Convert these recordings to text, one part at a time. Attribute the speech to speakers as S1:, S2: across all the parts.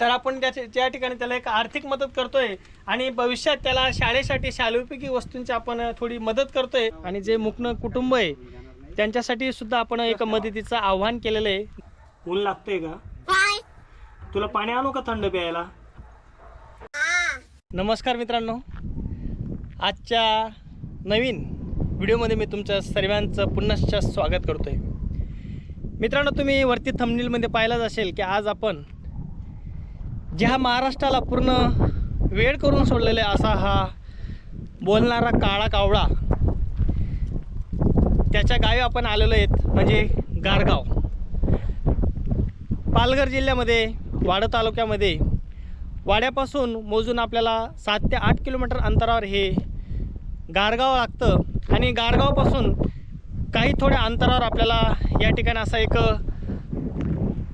S1: तर आपण त्याच्या त्या ठिकाणी त्याला एक आर्थिक मदत करतोय आणि भविष्यात त्याला शाळेसाठी शालोपयोगी वस्तूंची आपण थोडी मदत करतोय. आणि जे मुकणं कुटुंब आहे त्यांच्यासाठी सुद्धा आपण एक मदतीचं आव्हान केलेलं आहे. ऊन लागतंय का? तुला पाणी आणू का थंड प्यायला? नमस्कार मित्रांनो. आजच्या नवीन व्हिडिओमध्ये मी तुमच्या सर्वांचं पुनश्च स्वागत करतोय. मित्रांनो तुम्ही वरती थंबनीलमध्ये पाहिलाच असेल की आज आपण ज्या महाराष्ट्राला पूर्ण वेळ करून सोडलेला आहे असा हा बोलणारा काळा कावळा त्याच्या गावी आपण आलेलो आहेत म्हणजे गारगाव. पालघर जिल्ह्यामध्ये वाडा तालुक्यामध्ये वाड्यापासून मोजून आपल्याला सात ते आठ किलोमीटर अंतरावर हे गारगाव लागतं. आणि गारगावपासून काही थोड्या अंतरावर आपल्याला या ठिकाणी असा एक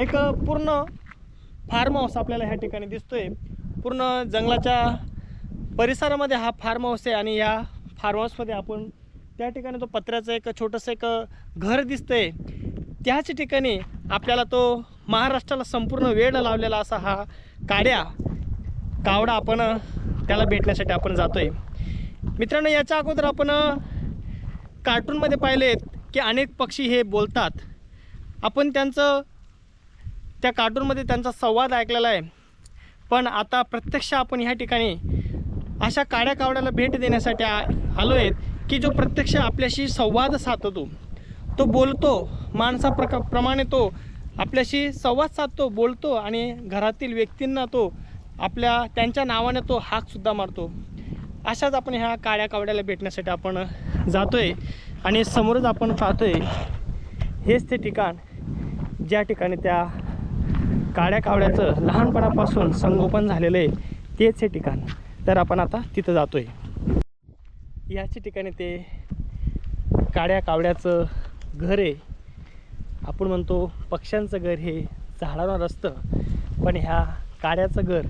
S1: एक पूर्ण फार्म हाऊस आपल्याला ह्या ठिकाणी दिसतोय. पूर्ण जंगलाच्या परिसरामध्ये हा फार्म हाऊस आहे आणि या फार्म हाऊसमध्ये आपण त्या ठिकाणी तो पत्र्याचं एक छोटंसं एक घर दिसतंय. त्याच ठिकाणी आपल्याला तो महाराष्ट्राला संपूर्ण वेळ लावलेला असा हा काड्या कावडा आपण त्याला भेटण्यासाठी आपण जातोय. मित्रांनो याच्या अगोदर आपण कार्टूनमध्ये पाहिलेत की अनेक पक्षी हे बोलतात. आपण त्यांचं त्या कार्टूनमध्ये त्यांचा संवाद ऐकलेला आहे. पण आता प्रत्यक्ष आपण ह्या ठिकाणी अशा काड्या कावड्याला भेट देण्यासाठी आ आलो आहेत की जो प्रत्यक्ष आपल्याशी संवाद साधतो तो बोलतो माणसा प्रका प्रमाणे तो आपल्याशी संवाद साधतो बोलतो आणि घरातील व्यक्तींना तो आपल्या त्यांच्या नावाने तो हाकसुद्धा मारतो. अशाच आपण ह्या काड्या कावड्याला भेटण्यासाठी आपण जातो आहे आणि समोरच आपण पाहतो आहे हेच ते ठिकाण ज्या ठिकाणी त्या काड्या कावड्याचं लहानपणापासून संगोपन झालेलं आहे तेच हे ठिकाण. तर आपण आता तिथं जातोय. याच्या ठिकाणी ते काड्या कावड्याचं घर आहे. आपण म्हणतो पक्ष्यांचं घर हे झाडावर असतं पण ह्या काड्याचं घर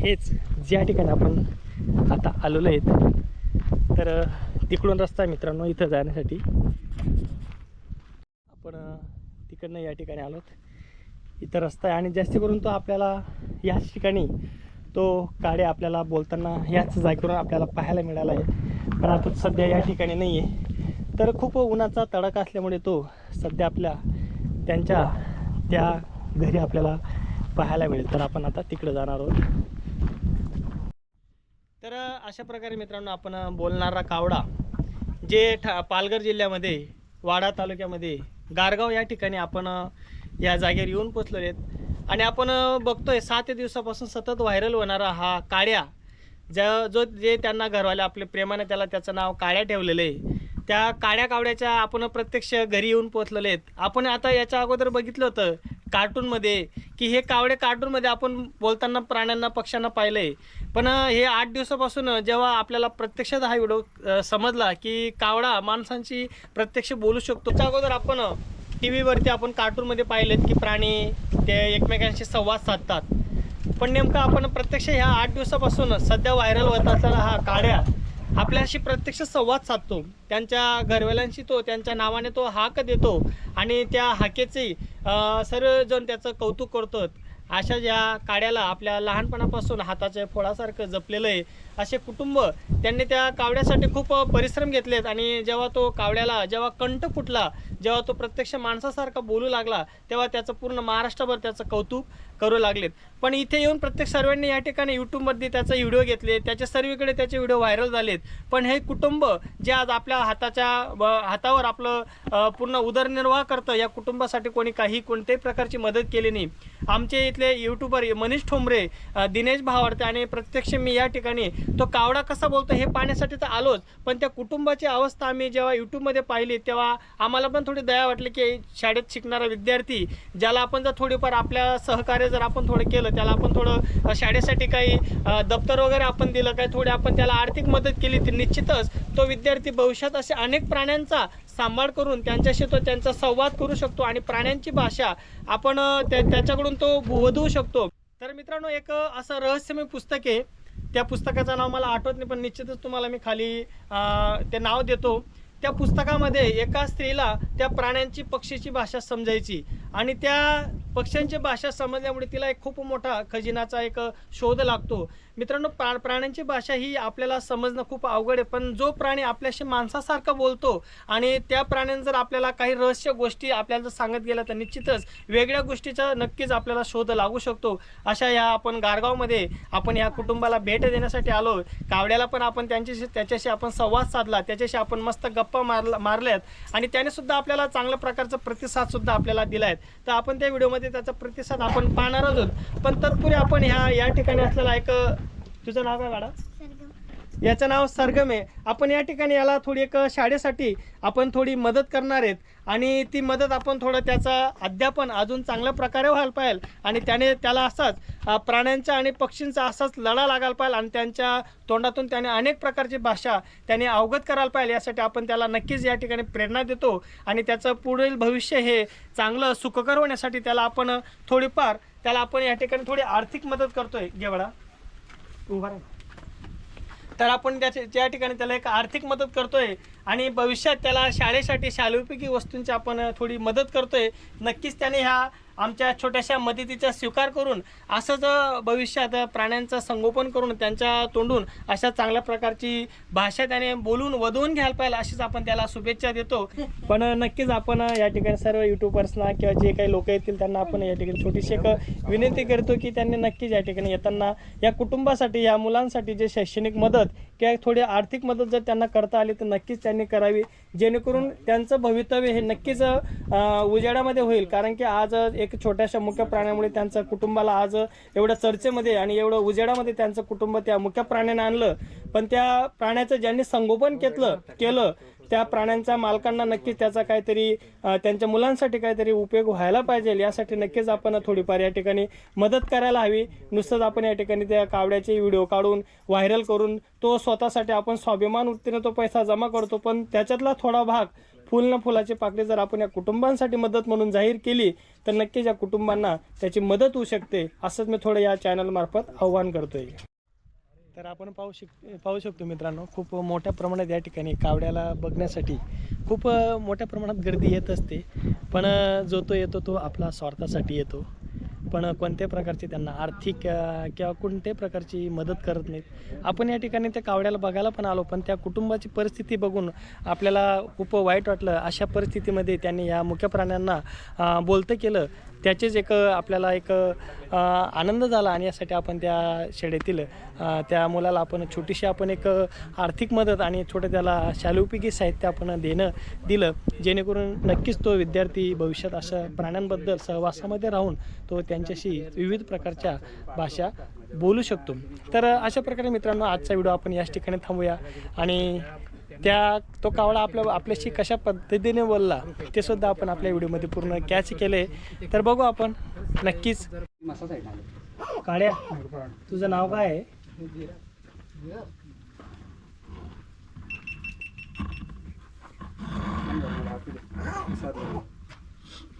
S1: हेच ज्या ठिकाणी आपण आता आलेलो आहेत. तर तिकडून रस्ता आहे मित्रांनो इथं जाण्यासाठी. आपण तिकडनं या ठिकाणी आलोत. इथं रस्ता आहे. आणि जास्त करून तो आपल्याला याच ठिकाणी तो काडे आपल्याला बोलताना याच जागेवरून आपल्याला पाहायला मिळाला आहे. पण आता तो सध्या या ठिकाणी नाही आहे तर खूप उन्हाचा तडाखा असल्यामुळे तो सध्या आपल्या त्यांच्या त्या घरी आपल्याला पाहायला मिळेल. तर आपण आता तिकडं जाणार आहोत. तर अशा प्रकारे मित्रांनो आपण बोलणारा कावडा जे ठा पालघर जिल्ह्यामध्ये वाडा तालुक्यामध्ये गारगाव या ठिकाणी आपण या जागेवर येऊन पोचलेले आहेत. आणि आपण बघतोय सात दिवसापासून सतत व्हायरल होणारा हा काड्या ज्या जो जे त्यांना घरवाले आपले प्रेमाने त्याला त्याचं नाव काड्या ठेवलेलं आहे. त्या काड्या कावड्याच्या आपण प्रत्यक्ष घरी येऊन पोचलेले आहेत. आपण आता याच्या अगोदर बघितलं होतं कार्टूनमध्ये की हे कावडे कार्टूनमध्ये आपण बोलताना प्राण्यांना पक्ष्यांना पाहिलं आहे पण हे आठ दिवसापासून जेव्हा आपल्याला प्रत्यक्षात हा व्हिडिओ समजला की कावडा माणसांशी प्रत्यक्ष बोलू शकतो. त्याच्या अगोदर आपण टी व्हीवरती आपण कार्टूनमध्ये पाहिलेत की प्राणी ते एकमेकांशी संवाद साधतात. पण नेमकं आपण प्रत्यक्ष ह्या आठ दिवसापासून सध्या व्हायरल होत असलेला हा काड्या आपल्याशी प्रत्यक्ष संवाद साधतो. त्यांच्या घरवाल्यांशी तो त्यांच्या नावाने तो हाक देतो आणि त्या हाकेचे सर्वजण त्याचं कौतुक करतात. अशा ज्या काड्याला आपल्या लहानपणापासून हाताच्या फोडासारखं जपलेलं आहे असे कुटुंब त्यांनी त्या कावड्यासाठी खूप परिश्रम घेतलेत आणि जेव्हा तो कावड्याला जेव्हा कंठ फुटला जेव्हा तो प्रत्यक्ष माणसासारखा बोलू लागला तेव्हा त्याचं पूर्ण महाराष्ट्रभर त्याचं कौतुक करू लागलेत. पण इथे येऊन प्रत्येक सर्वांनी या ठिकाणी यूट्यूबमध्ये त्याचा व्हिडिओ घेतले त्याचे सर्वीकडे त्याचे व्हिडिओ व्हायरल झालेत. पण हे कुटुंब जे आज आपल्या हाताच्या ब- हातावर आपलं पूर्ण उदरनिर्वाह करतं या कुटुंबासाठी कोणी काही कोणत्याही प्रकारची मदत केली नाही. आमचे इथले यूट्यूबर मनीष ठोंबरे दिनेश भावाडते आणि प्रत्यक्ष मी या ठिकाणी तो कावडा कसा बोलतो हे पाहण्यासाठी तर आलोच पण त्या कुटुंबाची अवस्था आम्ही जेव्हा यूट्यूबमध्ये पाहिली तेव्हा आम्हाला पण थोडी थोडी दया वाटली की शाळेत शिकणारा विद्यार्थी ज्याला आपण जर थोडीफार आपल्या सहकार्य जर आपण थोडं केलं त्याला आपण थोडं शाळेसाठी काही दप्तर वगैरे आपण दिलं काही थोडी आपण त्याला आर्थिक मदत केली तर निश्चितच तो विद्यार्थी भविष्यात असे अनेक प्राण्यांचा सांभाळ करून त्यांच्याशी तो त्यांचा संवाद करू शकतो आणि प्राण्यांची भाषा आपण त्या- त्याच्याकडून तो बोधवू शकतो. तर मित्रांनो एक असं रहस्यमय पुस्तक आहे. त्या पुस्तकाचं नाव मला आठवत नाही पण निश्चितच तुम्हाला मी खाली ते नाव देतो. त्या पुस्तकामध्ये एका स्त्रीला त्या प्राण्यांची पक्षीची भाषा समजायची. आणि त्या पक्ष्यांची भाषा समजल्यामुळे तिला एक खूप मोठा खजिनाचा एक शोध लागतो. मित्रांनो प्रा प्राण्यांची भाषा ही आपल्याला समजणं खूप अवघड आहे. पण जो प्राणी आपल्याशी माणसासारखा बोलतो आणि त्या प्राण्यानं जर आपल्याला काही रहस्य गोष्टी आपल्याला जर सांगत गेल्या तर निश्चितच वेगळ्या गोष्टीचा नक्कीच आपल्याला शोध लागू शकतो. अशा ह्या आपण गारगावमध्ये आपण या कुटुंबाला भेट देण्यासाठी आलो. कावड्याला पण आपण त्यांच्याशी त्याच्याशी आपण संवाद साधला. त्याच्याशी आपण मस्त गप्पा मारला मारल्यात. आणि त्याने सुद्धा आपल्याला चांगल्या प्रकारचा प्रतिसादसुद्धा आपल्याला दिला आहे तर आपण त्या व्हिडिओमध्ये त्याचा प्रतिसाद आपण पाहणारच आहोत. पण तत्पूर्वी आपण ह्या या ठिकाणी असलेला एक तुझं नाव काय गाडा याचं नाव सरगम आहे. आपण या ठिकाणी याला थोडी एक शाळेसाठी आपण थोडी मदत करणार आहेत. आणि ती मदत आपण थोडं त्याचा अध्यापन अजून चांगल्या प्रकारे व्हायला पाहिजे आणि त्याने त्याला असाच प्राण्यांचा आणि पक्षींचा असाच लढा लागायला पाहिजे आणि त्यांच्या तोंडातून त्याने अनेक प्रकारची भाषा त्याने अवगत करायला पाहिजे यासाठी आपण त्याला नक्कीच या ठिकाणी प्रेरणा देतो. आणि त्याचं पुढील भविष्य हे चांगलं सुखकर होण्यासाठी त्याला आपण थोडीफार त्याला आपण या ठिकाणी थोडी आर्थिक मदत करतोय. गेवडा उभा राहा. तर आपण त्याच्या ज्या ठिकाणी त्याला एक आर्थिक मदत करतोय आणि भविष्यात त्याला शाळेसाठी शालेपैकी वस्तूंची आपण थोडी मदत करतोय. नक्कीच त्याने ह्या आमच्या छोट्याशा मदतीचा स्वीकार करून असंच भविष्यात प्राण्यांचं संगोपन करून त्यांच्या तोंडून अशा चांगल्या प्रकारची भाषा त्याने बोलून वधवून घ्यायला पाहिजे अशीच आपण त्याला शुभेच्छा देतो. पण नक्कीच आपण या ठिकाणी सर्व युट्यूबर्सना किंवा जे काही लोक येतील त्यांना आपण या ठिकाणी छोटीशी एक विनंती करतो की त्यांनी नक्कीच या ठिकाणी येताना या कुटुंबासाठी या मुलांसाठी जे शैक्षणिक मदत किंवा थोडी आर्थिक मदत जर त्यांना करता आली तर नक्कीच त्यांनी करावी. जेणेकरून त्यांचं भवितव्य हे नक्कीच उजेडामध्ये होईल. कारण की आज एक छोट्याशा मुख्य प्राण्यामुळे त्यांचं कुटुंबाला आज एवढ्या चर्चेमध्ये आणि एवढं उजेडामध्ये त्यांचं कुटुंब त्या मुख्य प्राण्याने आणलं. पण त्या प्राण्याचं ज्यांनी संगोपन केलं केलं त्या प्राण्यांच्या मालकांना नक्कीच त्याचा काहीतरी त्यांच्या मुलांसाठी काहीतरी उपयोग व्हायला पाहिजे. यासाठी नक्कीच आपण थोडीफार या ठिकाणी मदत करायला हवी. नुसतंच आपण या ठिकाणी त्या कावड्याचे व्हिडिओ काढून व्हायरल करून तो स्वतःसाठी आपण स्वाभिमान वृत्तीने तो पैसा जमा करतो. पण त्याच्यातला थोडा भाग फुल न फुलाची पाकळी जर आपण या कुटुंबांसाठी मदत म्हणून जाहीर केली तर नक्कीच या कुटुंबांना त्याची मदत होऊ शकते असंच मी थोडं या चॅनलमार्फत आव्हान करतोय. तर आपण पाहू शक पाहू शकतो मित्रांनो खूप मोठ्या प्रमाणात या ठिकाणी कावड्याला बघण्यासाठी खूप मोठ्या प्रमाणात गर्दी येत असते. पण जो तो येतो तो आपला स्वार्थासाठी येतो. पण कोणत्याही प्रकारची त्यांना आर्थिक किंवा कोणत्याही प्रकारची मदत करत नाहीत. आपण या ठिकाणी त्या कावड्याला बघायला पण आलो पण त्या कुटुंबाची परिस्थिती बघून आपल्याला खूप वाईट वाटलं. अशा परिस्थितीमध्ये त्यांनी या मुख्य प्राण्यांना बोलतं केलं. त्याचेच एक आपल्याला एक आनंद झाला आणि यासाठी आपण त्या शाळेतील त्या मुलाला आपण छोटीशी आपण एक आर्थिक मदत आणि छोटं त्याला शालोपयोगी साहित्य आपण देणं दिलं. जेणेकरून नक्कीच तो विद्यार्थी भविष्यात अशा प्राण्यांबद्दल सहवासामध्ये राहून तो त्यांच्याशी विविध प्रकारच्या भाषा बोलू शकतो. तर अशा प्रकारे मित्रांनो आजचा व्हिडिओ आपण याच ठिकाणी थांबूया. आणि त्या तो कावळा आपल्या आपल्याशी कशा पद्धतीने बोलला ते सुद्धा आपण आपल्या व्हिडिओमध्ये पूर्ण कॅच केले. तर बघू आपण नक्कीच. काळ्या तुझं नाव काय आहे?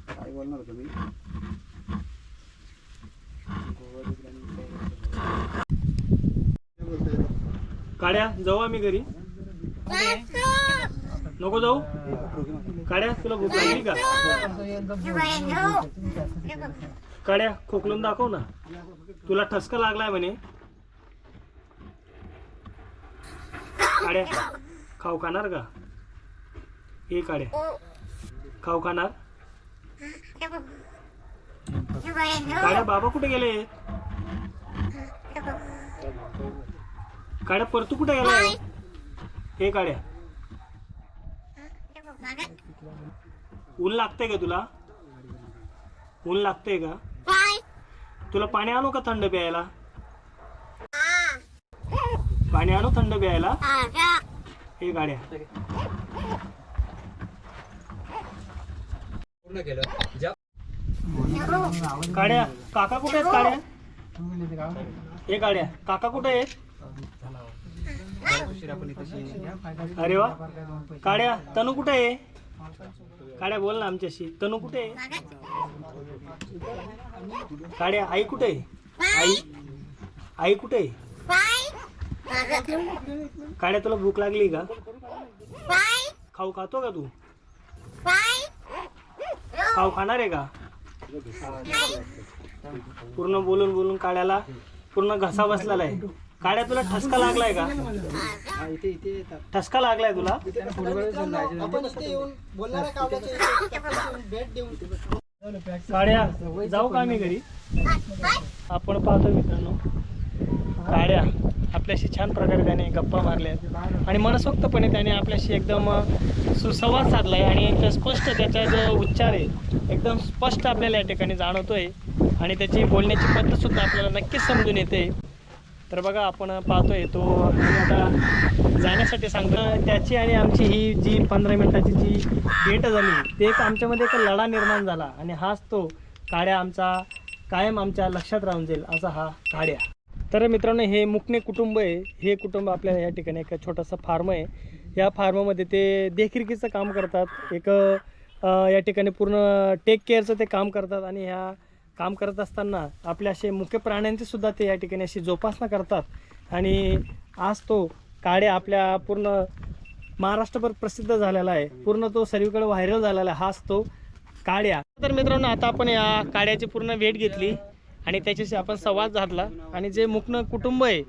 S2: काय बोलणार तुम्ही
S1: काड्या जाऊ आम्ही घरी. नको जाऊ? काड्या तुला भूक लागली का? काड्या खोकलून दाखव ना. तुला ठसका लागलाय म्हणे. काड्या खाऊ खाणार का? हे काड्या. खाऊ खाणार? काड्या बाबा कुठे गेले? काळ्या परतू कुठे गेलाय हे काळ्या ऊन लागतंय का तुला? ऊन लागतंय का? तुला पाणी आणू का थंड प्यायला? पाणी आणू थंड प्यायला? हे गाड्या
S2: पूर्ण केलं. ज्या
S1: काड्या काका कुठे आहेत काड्या? हे गाड्या. काका कुठे आहेत? अरे वा. काड्या तनू कुठे आहे? काड्या बोल ना आमच्याशी. तनू कुठे आहे? काड्या आई कुठे आहे? आई? आई कुठे आहे? काड्या तुला भूक लागली का? खाऊ खातो का तू? खाऊ खाणार आहे का? पूर्ण बोलून बोलून काड्याला पूर्ण घसा बसलेला आहे. काड्या तुला ठसका लागलाय का?
S2: इथे इथे येतात
S1: ठसका लागलाय तुला?
S3: आपण इथे येऊन बोलणाऱ्या भेट देऊन
S1: काड्या जाऊ का आम्ही घरी? आपण पाहतो मित्रांनो. काड्या. आपल्याशी छान प्रकारे त्याने गप्पा मारल्या आणि मनसोक्तपणे त्याने आपल्याशी एकदम सुसंवाद साधला आहे आणि ते स्पष्ट त्याचा जो उच्चार आहे एकदम स्पष्ट आपल्याला या ठिकाणी जाणवतो आहे आणि त्याची बोलण्याची पद्धतसुद्धा आपल्याला नक्कीच समजून येते. तर बघा आपण पाहतोय तो आता जाण्यासाठी सांगतो. त्याची आणि आमची ही जी पंधरा मिनिटाची जी भेट झाली ते एक आमच्यामध्ये एक लढा निर्माण झाला आणि हाच तो काड्या आमचा कायम आमच्या लक्षात राहून जाईल असा हा काड्या. तर मित्रांनो हे मुकणे कुटुंब आहे. हे कुटुंब आपल्या या ठिकाणी एक छोटासा फार्म आहे. या फार्ममध्ये ते देखरेखीचं काम करतात. एक या ठिकाणी पूर्ण टेक केअरचं ते काम करतात आणि ह्या काम करत असताना आपल्या असे मुख्य प्राण्यांची सुद्धा ते या ठिकाणी अशी जोपासना करतात. आणि आज तो काळे आपल्या पूर्ण महाराष्ट्रभर प्रसिद्ध झालेला आहे. पूर्ण तो सर्वीकडे व्हायरल झालेला आहे. हाच तो काड्या. तर मित्रांनो आता आपण या काड्याची पूर्ण वेट घेतली. आणि त्याच्याशी आपण संवाद साधला. आणि जे मुक्न कुटुंब आहे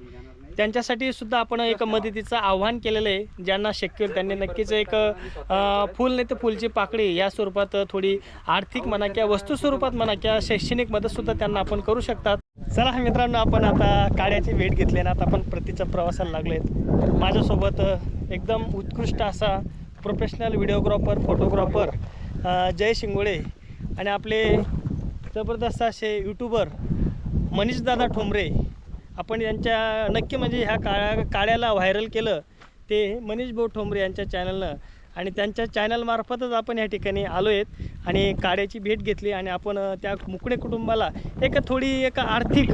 S1: त्यांच्यासाठी सुद्धा आपण एक मदतीचं आव्हान केलेलं आहे ज्यांना शक्य होईल त्यांनी नक्कीच एक फुल नाही तर फुलची पाकळी या स्वरूपात थोडी आर्थिक म्हणा किंवा वस्तू स्वरूपात म्हणा किंवा शैक्षणिक मदतसुद्धा त्यांना आपण करू शकतात. चला मित्रांनो आपण आता काड्याची भेट घेतली आणि आता आपण प्रतीच्या प्रवासाला लागलो आहेत माझ्यासोबत एकदम उत्कृष्ट असा professional videographer photographer Jay Shingole आणि आपले जबरदस्त असे यूट्यूबर मनीषदादा ठोंबरे आपण यांच्या नक्की म्हणजे ह्या काळ्या काळ्याला व्हायरल केलं ते मनीष भाऊ ठोंबरे यांच्या चॅनलनं आणि त्यांच्या चॅनलमार्फतच आपण या ठिकाणी आलो आहेत आणि काड्याची भेट घेतली आणि आपण त्या मुकडे कुटुंबाला एक थोडी एक आर्थिक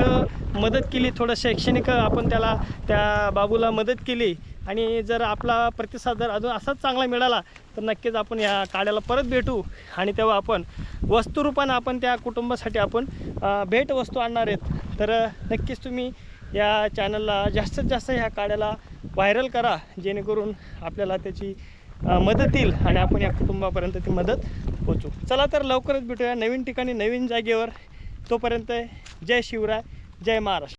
S1: मदत केली थोडं शैक्षणिक आपण त्याला त्या बाबूला मदत केली. आणि जर आपला प्रतिसाद जर अजून असाच चांगला मिळाला तर नक्कीच आपण या काड्याला परत भेटू. आणि तेव्हा आपण वस्तुरूपानं आपण त्या कुटुंबासाठी आपण भेटवस्तू भेट वस्तू आणणार आहेत. तर नक्कीच तुम्ही या चॅनलला जास्तीत जास्त ह्या काड्याला व्हायरल करा जेणेकरून आपल्याला त्याची मदत येईल आणि आपण या कुटुंबापर्यंत ती मदत पोचू चला तर लवकरच भेटूया नवीन ठिकाणी नवीन जागेवर. तोपर्यंत जय शिवराय जय महाराष्ट्र.